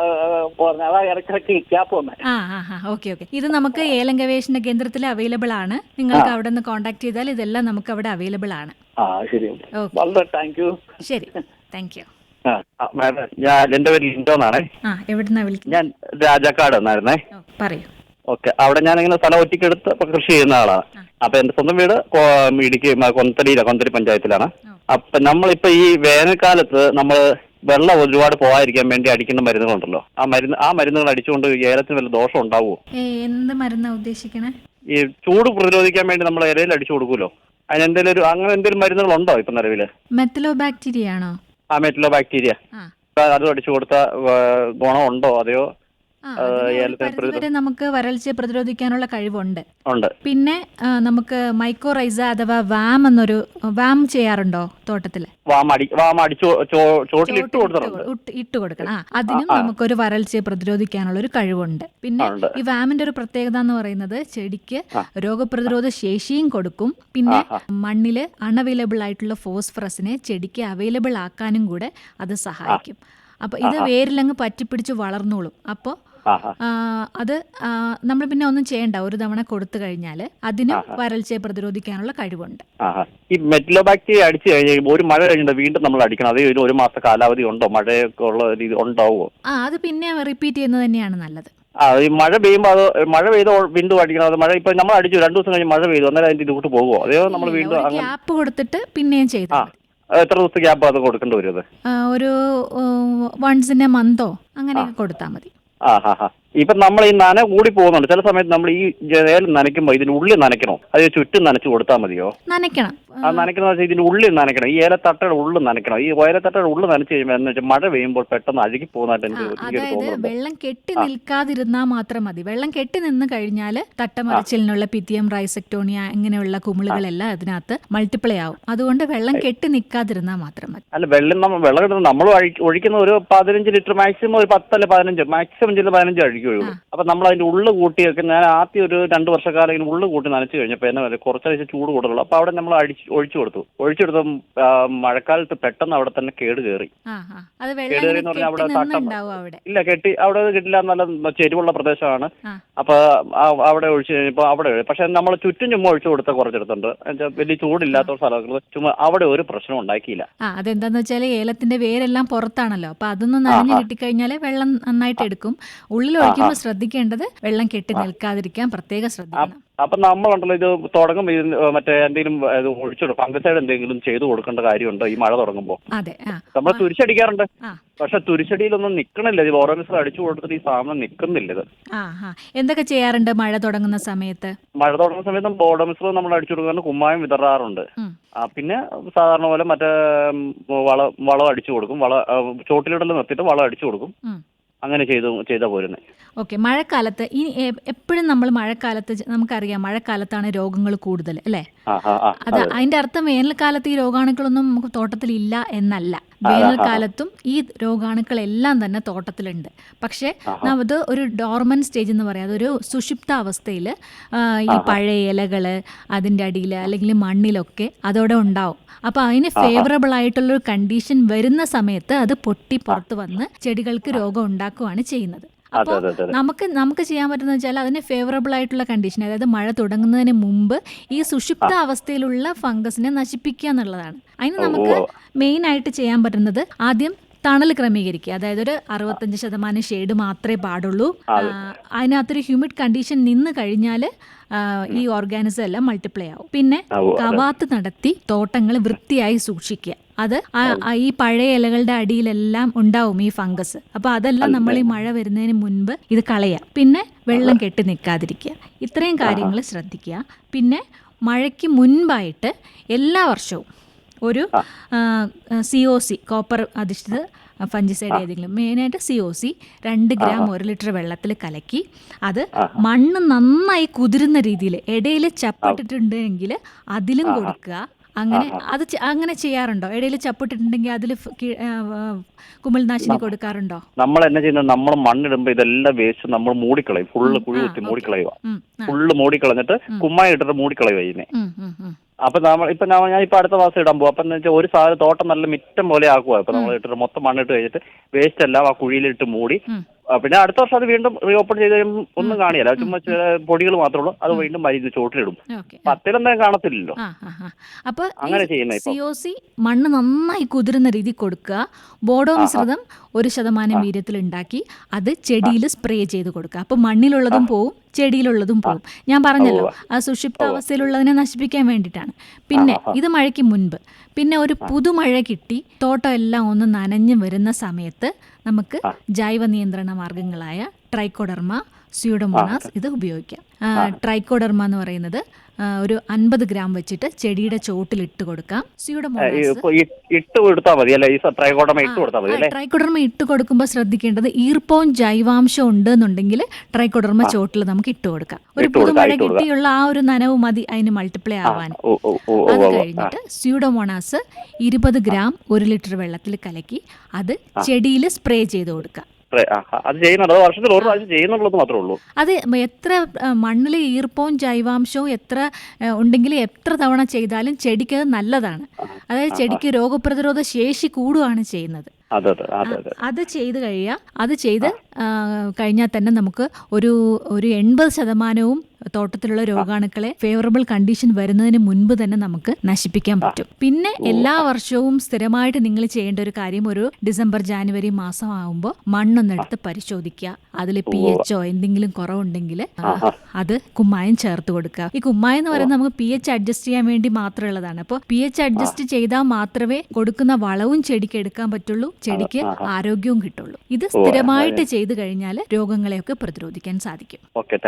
ഇത് നമുക്ക് ഏലം ഗവേഷണ കേന്ദ്രത്തിൽ അവൈലബിൾ ആണ്. നിങ്ങൾക്ക് അവിടെ നിന്ന് കോൺടാക്ട് ചെയ്താൽ ഇതെല്ലാം നമുക്ക് അവിടെ അവൈലബിൾ ആണ് ശരി. വളരെ താങ്ക് യു ശരി. താങ്ക് യു ആ മാഡം ഞാൻ എന്റെ പേര് ലിൻഡോ എന്നാണേ. ആ എവിടുന്നാ വിളിക്കുന്നത് ഞാൻ രാജാക്കാട് എന്നായിരുന്നേ പറയൂ. ഓക്കെ അവിടെ ഞാൻ ഇങ്ങനെ സ്ഥലം ഒറ്റയ്ക്കെടുത്ത് കൃഷി ചെയ്യുന്ന ആളാണ്. അപ്പൊ എന്റെ സ്വന്തം വീട് ഇടുക്കി കൊന്തടിയിലാണ് കൊന്തടി പഞ്ചായത്തിലാണ്. അപ്പൊ നമ്മളിപ്പോ ഈ വേനൽക്കാലത്ത് നമ്മൾ വെള്ളം ഒരുപാട് പോകാതിരിക്കാൻ വേണ്ടി അടിക്കുന്ന മരുന്നുകളുണ്ടല്ലോ. ആ മരുന്ന് ആ മരുന്നുകൾ അടിച്ചുകൊണ്ട് ഏലത്തിന് വല്ല ദോഷം ഉണ്ടാവുമോ? എന്ത് മരുന്നാ ഉദ്ദേശിക്കണേ? ഈ ചൂട് പ്രതിരോധിക്കാൻ വേണ്ടി നമ്മൾ ഇലയിൽ അടിച്ചു കൊടുക്കുമല്ലോ. അതിന് എന്തെങ്കിലും ഒരു അങ്ങനെ എന്തെങ്കിലും മരുന്നുകളുണ്ടോ ഇപ്പൊ നിലവിൽ മെത്തലോ ബാക്ടീരിയ ആണോ? ആ മെറ്റിലോ ബാക്ടീരിയ അത് അടിച്ചു കൊടുത്ത ഗുണമുണ്ടോ? അതെയോ? പരിധിവരെ നമുക്ക് വരൾച്ചയെ പ്രതിരോധിക്കാനുള്ള കഴിവുണ്ട്. ഉണ്ട്. പിന്നെ നമുക്ക് മൈക്കോറൈസ അഥവാ വാം എന്നൊരു വാം ചെയ്യാറുണ്ടോ തോട്ടത്തിൽ? ഇട്ട് കൊടുക്കണം. ആ അതിനും. നമുക്കൊരു വരൾച്ചയെ പ്രതിരോധിക്കാനുള്ള ഒരു കഴിവുണ്ട്. പിന്നെ ഈ വാമിന്റെ ഒരു പ്രത്യേകത എന്ന് പറയുന്നത് ചെടിക്ക് രോഗപ്രതിരോധ ശേഷിയും കൊടുക്കും. പിന്നെ. മണ്ണിൽ അൺഅവൈലബിൾ ആയിട്ടുള്ള ഫോസ്ഫറസിനെ ചെടിക്ക് അവൈലബിൾ ആക്കാനും കൂടെ അത് സഹായിക്കും. അപ്പൊ ഇത്. വേരിലങ്ങ് പറ്റിപ്പിടിച്ച് വളർന്നോളും. അപ്പോൾ അത് നമ്മൾ പിന്നെ ഒന്നും ചെയ്യണ്ട. ഒരു തവണ കൊടുത്തു കഴിഞ്ഞാൽ അതിന്. വരൾച്ചയെ പ്രതിരോധിക്കാനുള്ള കഴിവുണ്ട്. ഈ മെറ്റലോബാക്ടീരിയ അടിച്ചു കഴിഞ്ഞാൽ ഒരു മഴ കഴിഞ്ഞിട്ട് വീണ്ടും നമ്മൾ അടിക്കണം. അതേ ഒരു ഒരു മാസത്തെ കാലാവധി ഉണ്ടോ? മഴയൊക്കെ ഉള്ള രീതി ഉണ്ടാവുമോ? ആ അത് പിന്നെ റിപ്പീറ്റ് ചെയ്യുന്നത് തന്നെയാണ് നല്ലത്. ആ ഈ മഴ പെയ്യുമ്പോൾ അത് മഴ പെയ്ത വീണ്ടും അടിക്കണം. അത് മഴ ഇപ്പൊ നമ്മൾ അടിച്ചു. രണ്ടു ദിവസം കഴിഞ്ഞ് മഴ പെയ്തു. അന്നേരം അതിന്റെ ഇതുകൂട്ട് പോകുമോ? അതെയോ നമ്മൾ വീണ്ടും ആപ്പ് ഗ്യാപ്പ് കൊടുത്തിട്ട് പിന്നെയും ചെയ്തു എത്ര ദിവസത്തെ ഗ്യാപ്പ് അത് കൊടുക്കേണ്ടി വരും അത് വൺസ് ഒരു എ മന്തോ അങ്ങനെയൊക്കെ കൊടുത്താൽ മതി. ആ ഹാ ഹാ ഇപ്പൊ നമ്മൾ ഈ നന കൂടി പോകുന്നുണ്ട്. ചില സമയത്ത് നമ്മൾ ഈ ഏലം നനയ്ക്കുമ്പോൾ ഇതിന്റെ ഉള്ളിൽ നനയ്ക്കണോ. അത് ചുറ്റും നനച്ചു കൊടുത്താൽ മതിയോ? നനയ്ക്കണം. ആ നനയ്ക്കുന്ന വെച്ചാൽ ഇതിന്റെ ഉള്ളിൽ നനയ്ക്കണം. ഈ ഏലത്തട്ടയുടെ ഉള്ളിൽ നനയ്ക്കണം. ഈ ഏലത്തട്ടയുടെ ഉള്ളിൽ നനച്ച് കഴിയുമ്പോൾ എന്ന് വെച്ചാൽ മഴ പെയ്യുമ്പോൾ പെട്ടെന്ന് അഴുകി പോകുന്നതായിട്ട് എനിക്ക് അതായത് വെള്ളം കെട്ടി നിൽക്കാതിരുന്നാൽ മാത്രം മതി. വെള്ളം കെട്ടി നിന്ന് കഴിഞ്ഞാൽ തട്ടമറിച്ചിലിനുള്ള പിത്തിയം റൈസെക്ടോണിയ ഇങ്ങനെയുള്ള കുമിളുകളെല്ലാം അതിനകത്ത് മൾട്ടിപ്ലൈ ആവും. അതുകൊണ്ട് വെള്ളം കെട്ടി നിൽക്കാതിരുന്നാൽ മാത്രം മതി. അല്ല വെള്ളം നമ്മൾ വെള്ളം നമ്മൾ ഒഴിക്കുന്ന ഒരു പതിനഞ്ച് ലിറ്റർ മാക്സിമം ഒരു പത്തല്ല പതിനഞ്ച്. മാക്സിമം ചില പതിനഞ്ച് അഴിക്കുകയുള്ളൂ അപ്പൊ നമ്മൾ അതിന്റെ ഉള്ളു കൂട്ടിയൊക്കെ ഞാൻ ആദ്യം ഒരു രണ്ട് വർഷക്കാലം ഇങ്ങനെ ഉള്ളു കൂട്ടി നനച്ചു കഴിഞ്ഞപ്പോൾ എന്നെ വരെ കുറച്ചാഴ്ച ചൂട് കൂടുതലുള്ളൂ അപ്പൊ അവിടെ നമ്മൾ അടിച്ച് ഒഴിച്ചു കൊടുത്തു. ഒഴിച്ചു കൊടുത്ത മഴക്കാലത്ത് പെട്ടെന്ന് അവിടെ തന്നെ കേട് കയറി കേട് കയറി എന്ന് പറഞ്ഞാൽ അവിടെ തട്ടം ഇല്ല കെട്ടി അവിടെ കിട്ടില്ല നല്ല ചെരുവുള്ള പ്രദേശമാണ്. അപ്പൊ അവിടെ ഒഴിച്ചു കഴിഞ്ഞപ്പോ അവിടെ പക്ഷെ നമ്മൾ ചുറ്റും ചുമ്മാ ഒഴിച്ചു കൊടുത്ത കുറച്ചെടുത്തുണ്ട്. വലിയ ചൂടില്ലാത്ത സ്ഥലങ്ങൾ ചുമ്മാ അവിടെ ഒരു പ്രശ്നം ഉണ്ടാക്കിയില്ല. അതെന്താന്ന് വെച്ചാൽ ഏലത്തിന്റെ വേരെല്ലാം പുറത്താണല്ലോ. അപ്പൊ അതൊന്നും നനഞ്ഞു കിട്ടിക്കഴിഞ്ഞാൽ വെള്ളം നന്നായിട്ട് എടുക്കും. ഉള്ളിൽ ഒഴിക്കുമ്പോൾ ശ്രദ്ധിക്കേണ്ടത് വെള്ളം കെട്ടി നിൽക്കാതിരിക്കാൻ പ്രത്യേകം ശ്രദ്ധിക്കണം. അപ്പൊ നമ്മളുണ്ടല്ലോ ഇത് തുടങ്ങും മറ്റേ എന്തെങ്കിലും ഇത് പങ്കസൈഡ് ഫംഗസൈഡ് എന്തെങ്കിലും ചെയ്തു കൊടുക്കേണ്ട കാര്യമുണ്ടോ ഈ മഴ തുടങ്ങുമ്പോൾ അതെ നമ്മൾ തുരിശടിക്കാറുണ്ട്. പക്ഷെ തുരിശടിയിലൊന്നും നിക്കണില്ല. ഇത് ഓരോമിസ് അടിച്ചു കൊടുത്തിട്ട് ഈ സാധനം നിക്കുന്നില്ല ഇത്. എന്തൊക്കെ ചെയ്യാറുണ്ട് മഴ തുടങ്ങുന്ന സമയത്ത്? മഴ തുടങ്ങുന്ന സമയത്ത് ബോർഡംസ് നമ്മൾ അടിച്ചു കൊടുക്കുന്ന കുമ്മായം വിതറാറുണ്ട്. പിന്നെ സാധാരണ പോലെ മറ്റേ വള വളം അടിച്ചു കൊടുക്കും. വള ചോട്ടിലിടൽ നിർത്തിയിട്ട് വളം അടിച്ചു കൊടുക്കും. അങ്ങനെ ചെയ്തു ചെയ്താൽ പോരുന്നത് ഓക്കെ മഴക്കാലത്ത് ഈ എപ്പോഴും നമ്മൾ മഴക്കാലത്ത് നമുക്കറിയാം മഴക്കാലത്താണ് രോഗങ്ങൾ കൂടുതൽ അല്ലേ? അത് അതിന്റെ അർത്ഥം വേനൽക്കാലത്ത് ഈ രോഗാണുക്കളൊന്നും നമുക്ക് തോട്ടത്തിൽ ഇല്ല എന്നല്ല. വേനൽക്കാലത്തും ഈ രോഗാണുക്കളെല്ലാം തന്നെ തോട്ടത്തിലുണ്ട്. പക്ഷേ അത് ഒരു ഡോർമൻ സ്റ്റേജ് എന്ന് പറയാം. അതൊരു സുഷിപ്ത അവസ്ഥയിൽ ഈ പഴയ ഇലകൾ അതിന്റെ അടിയിൽ അല്ലെങ്കിൽ മണ്ണിലൊക്കെ അതോടെ ഉണ്ടാവും. അപ്പോൾ അതിന് ഫേവറബിൾ ആയിട്ടുള്ളൊരു കണ്ടീഷൻ വരുന്ന സമയത്ത് അത് പൊട്ടി പുറത്ത് വന്ന് ചെടികൾക്ക് രോഗം ഉണ്ടാക്കുകയാണ് ചെയ്യുന്നത്. അപ്പോൾ നമുക്ക് നമുക്ക് ചെയ്യാൻ പറ്റുന്നത് വെച്ചാൽ അതിന് ഫേവറബിൾ ആയിട്ടുള്ള കണ്ടീഷൻ അതായത് മഴ തുടങ്ങുന്നതിന് മുമ്പ് ഈ സുഷിപ്ത അവസ്ഥയിലുള്ള ഫംഗസിനെ നശിപ്പിക്കുക എന്നുള്ളതാണ്. അതിന് നമുക്ക് മെയിൻ ആയിട്ട് ചെയ്യാൻ പറ്റുന്നത് ആദ്യം തണൽ ക്രമീകരിക്കുക. അതായത് ഒരു അറുപത്തഞ്ച് ശതമാനം ഷെയ്ഡ് മാത്രമേ പാടുള്ളൂ. അതിനകത്തൊരു ഹ്യൂമിഡ് കണ്ടീഷൻ നിന്ന് കഴിഞ്ഞാൽ ഈ ഓർഗാനിസം എല്ലാം മൾട്ടിപ്ലൈ ആവും. പിന്നെ. കവാത്ത് നടത്തി തോട്ടങ്ങൾ വൃത്തിയായി സൂക്ഷിക്കുക. അത് ഈ പഴയ ഇലകളുടെ അടിയിലെല്ലാം ഉണ്ടാവും ഈ ഫംഗസ്. അപ്പൊ അതെല്ലാം നമ്മൾ ഈ മഴ വരുന്നതിന് മുൻപ് ഇത് കളയാം. പിന്നെ വെള്ളം കെട്ടി നിൽക്കാതിരിക്കുക. ഇത്രയും കാര്യങ്ങൾ ശ്രദ്ധിക്കുക. പിന്നെ മഴയ്ക്ക് മുൻപായിട്ട് എല്ലാ വർഷവും ഒരു സി ഒ സി കോപ്പർ അധിഷ്ഠിത ഫഞ്ചിസൈഡ് ഏതെങ്കിലും മെയിനായിട്ട് സി ഒ സി രണ്ട് ഗ്രാം ഒരു ലിറ്റർ വെള്ളത്തിൽ കലക്കി അത് മണ്ണ് നന്നായി കുതിരുന്ന രീതിയിൽ ഇടയിൽ ചപ്പിട്ടിട്ടുണ്ടെങ്കിൽ അതിലും കൊടുക്കുക. അങ്ങനെ അത് അങ്ങനെ ചെയ്യാറുണ്ടോ? ഇടയിൽ ചപ്പിട്ടിട്ടുണ്ടെങ്കിൽ അതിൽ കുമിൾനാശിനി കൊടുക്കാറുണ്ടോ? നമ്മൾ എന്നാ ചെയ്യുന്നത്? നമ്മൾ മണ്ണിടുമ്പോ ഇതെല്ലാം വേസ്റ്റ് നമ്മൾ മൂടിക്കളയും. ഫുള്ള് കുഴി കുത്തി. മൂടിക്കളയുക. ഫുള്ള് മൂടിക്കളഞ്ഞിട്ട് കുമ്മായി ഇട്ടിട്ട് മൂടിക്കളയുക ഉം. അപ്പൊ നമ്മൾ ഇപ്പൊ ഞാൻ ഇപ്പൊ അടുത്ത മാസം ഇടാൻ പോകും അപ്പൊ എന്താ വെച്ചാൽ ഒരു സാധനം തോട്ടം നല്ല മിറ്റം പോലെ ആക്കുക ഇപ്പൊ നമ്മൾ ഇട്ടിട്ട് മൊത്തം മണ്ണിട്ട് കഴിഞ്ഞിട്ട് വേസ്റ്റ് എല്ലാം ആ കുഴിയിലിട്ട് മൂടി പിന്നെ അടുത്ത വർഷം അത് വീണ്ടും റീഓപ്പൺ ചെയ്ത് കഴിയുമ്പോൾ ഒന്നും കാണില്ല. ചുമ്മാ ചില പൊടികൾ മാത്രമേ ഉള്ളൂ. അത് വീണ്ടും മരുന്ന് ചോട്ടിലിടും പത്തിലൊന്നും അപ്പൊ കാണത്തില്ലല്ലോ. അപ്പോൾ അങ്ങനെ ചെയ്യുന്ന ഇപ്പം. സി ഒ സി മണ്ണ് നന്നായി കുതിരുന്ന രീതി കൊടുക്കുക. ബോഡോ മിശ്രിതം ഒരു ശതമാനം വീര്യത്തിൽ ഉണ്ടാക്കി അത് ചെടിയിൽ സ്പ്രേ ചെയ്ത് കൊടുക്കുക. അപ്പൊ മണ്ണിലുള്ളതും പോവും ചെടിയിലുള്ളതും പോവും. ഞാൻ പറഞ്ഞല്ലോ ആ സുഷിപ്ത അവസ്ഥയിലുള്ളതിനെ നശിപ്പിക്കാൻ വേണ്ടിയിട്ടാണ്. പിന്നെ ഇത് മഴയ്ക്ക് മുൻപ്. പിന്നെ ഒരു പുതുമഴ കിട്ടി തോട്ടം എല്ലാം ഒന്ന് നനഞ്ഞു വരുന്ന സമയത്ത് നമുക്ക് ജൈവ നിയന്ത്രണ മാർഗങ്ങളായ ട്രൈക്കോഡർമ സ്യൂഡമോണാസ് ഇത് ഉപയോഗിക്കാം. ട്രൈക്കോഡർമ എന്ന് പറയുന്നത് ഒരു അൻപത് ഗ്രാം വെച്ചിട്ട് ചെടിയുടെ ചോട്ടിൽ ഇട്ട് കൊടുക്കാം ഇട്ട് കൊടുത്താൽ മതി അല്ലെ? ഈ ട്രൈക്കോട്ടമ ഇട്ട് കൊടുത്താൽ മതി അല്ലേ? ട്രൈക്കോഡർമ ഇട്ട് കൊടുക്കുമ്പോൾ ശ്രദ്ധിക്കേണ്ടത് ഈർപ്പവും ജൈവാംശം ഉണ്ട് എന്നുണ്ടെങ്കിൽ ട്രൈക്കോഡർമ ചോട്ടിൽ നമുക്ക് ഇട്ട് കൊടുക്കാം. ഒരു കൊടുക്കാം, പുതുമഴ കിട്ടിയുള്ള ആ ഒരു നനവ് മതി അതിന് മൾട്ടിപ്ലൈ ആവാൻ. അത്. കഴിഞ്ഞിട്ട് സ്യൂഡോമോണാസ് ഇരുപത് ഗ്രാം ഒരു ലിറ്റർ വെള്ളത്തിൽ കലക്കി അത് ചെടിയിൽ സ്പ്രേ ചെയ്ത് കൊടുക്കുക ആ, അത് ചെയ്യുന്നുണ്ട്. അത് വർഷത്തിൽ ഒരു പ്രാവശ്യം ചെയ്യുന്നുള്ളത് മാത്രമേ ഉള്ളൂ. അത് എത്ര മണ്ണിൽ ഈർപ്പവും ജൈവാംശവും എത്ര ഉണ്ടെങ്കിൽ എത്ര തവണ ചെയ്താലും ചെടിക്ക് അത് നല്ലതാണ്. അതായത് ചെടിക്ക് രോഗപ്രതിരോധ ശേഷി കൂടുകയാണ് ചെയ്യുന്നത്. അതെ ചെയ്ത് കഴിയുക അത് ചെയ്ത് കഴിഞ്ഞാൽ തന്നെ നമുക്ക് ഒരു ഒരു എൺപത് ശതമാനവും തോട്ടത്തിലുള്ള രോഗാണുക്കളെ ഫേവറബിൾ കണ്ടീഷൻ വരുന്നതിന് മുൻപ് തന്നെ നമുക്ക് നശിപ്പിക്കാൻ പറ്റും. പിന്നെ എല്ലാ വർഷവും സ്ഥിരമായിട്ട് നിങ്ങൾ ചെയ്യേണ്ട ഒരു കാര്യം ഒരു ഡിസംബർ ജാനുവരി മാസം ആകുമ്പോൾ മണ്ണൊന്നെടുത്ത് പരിശോധിക്കുക. അതിൽ പി എച്ചോ എന്തെങ്കിലും കുറവുണ്ടെങ്കിൽ അത് കുമ്മായം ചേർത്ത് കൊടുക്കുക. ഈ കുമ്മായം എന്ന് പറയുന്നത് നമുക്ക് പി എച്ച് അഡ്ജസ്റ്റ് ചെയ്യാൻ വേണ്ടി മാത്രമുള്ളതാണ്. അപ്പോൾ പി എച്ച് അഡ്ജസ്റ്റ് ചെയ്താൽ മാത്രമേ കൊടുക്കുന്ന വളവും ചെടിക്ക് എടുക്കാൻ പറ്റുള്ളൂ ചെടിക്ക് ആരോഗ്യവും കിട്ടുള്ളൂ. ഇത് സ്ഥിരമായിട്ട് ചെയ്തു കഴിഞ്ഞാൽ രോഗങ്ങളെയൊക്കെ പ്രതിരോധിക്കാൻ സാധിക്കും. ഓക്കെ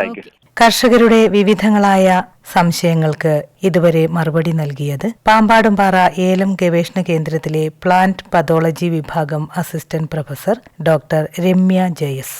കർഷകരുടെ വിവിധങ്ങളായ സംശയങ്ങൾക്ക് ഇതുവരെ മറുപടി നൽകിയത് പാമ്പാടുംപാറ ഏലം ഗവേഷണ കേന്ദ്രത്തിലെ പ്ലാന്റ് പതോളജി വിഭാഗം assistant professor doctor Ramya Jayas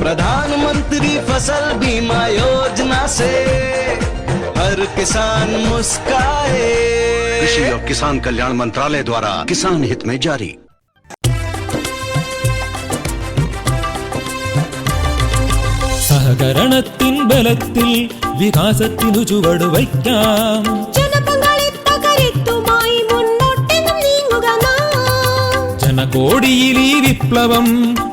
प्रधानमंत्री फसल बीमा योजना से हर किसान मुस्काए कृषि और किसान कल्याण मंत्रालय द्वारा किसान हित में जारी സഹകരണത്തിൻ ബലത്തിൽ വികാസത്തിനു ചുവടുവയ്ക്കാം ജനപങ്കാളിത്തകരുത്തുമായി മുന്നോട്ടെന്നും നീങ്ങുക നാം ജനകോടിയിൽ ഈ വിപ്ലവം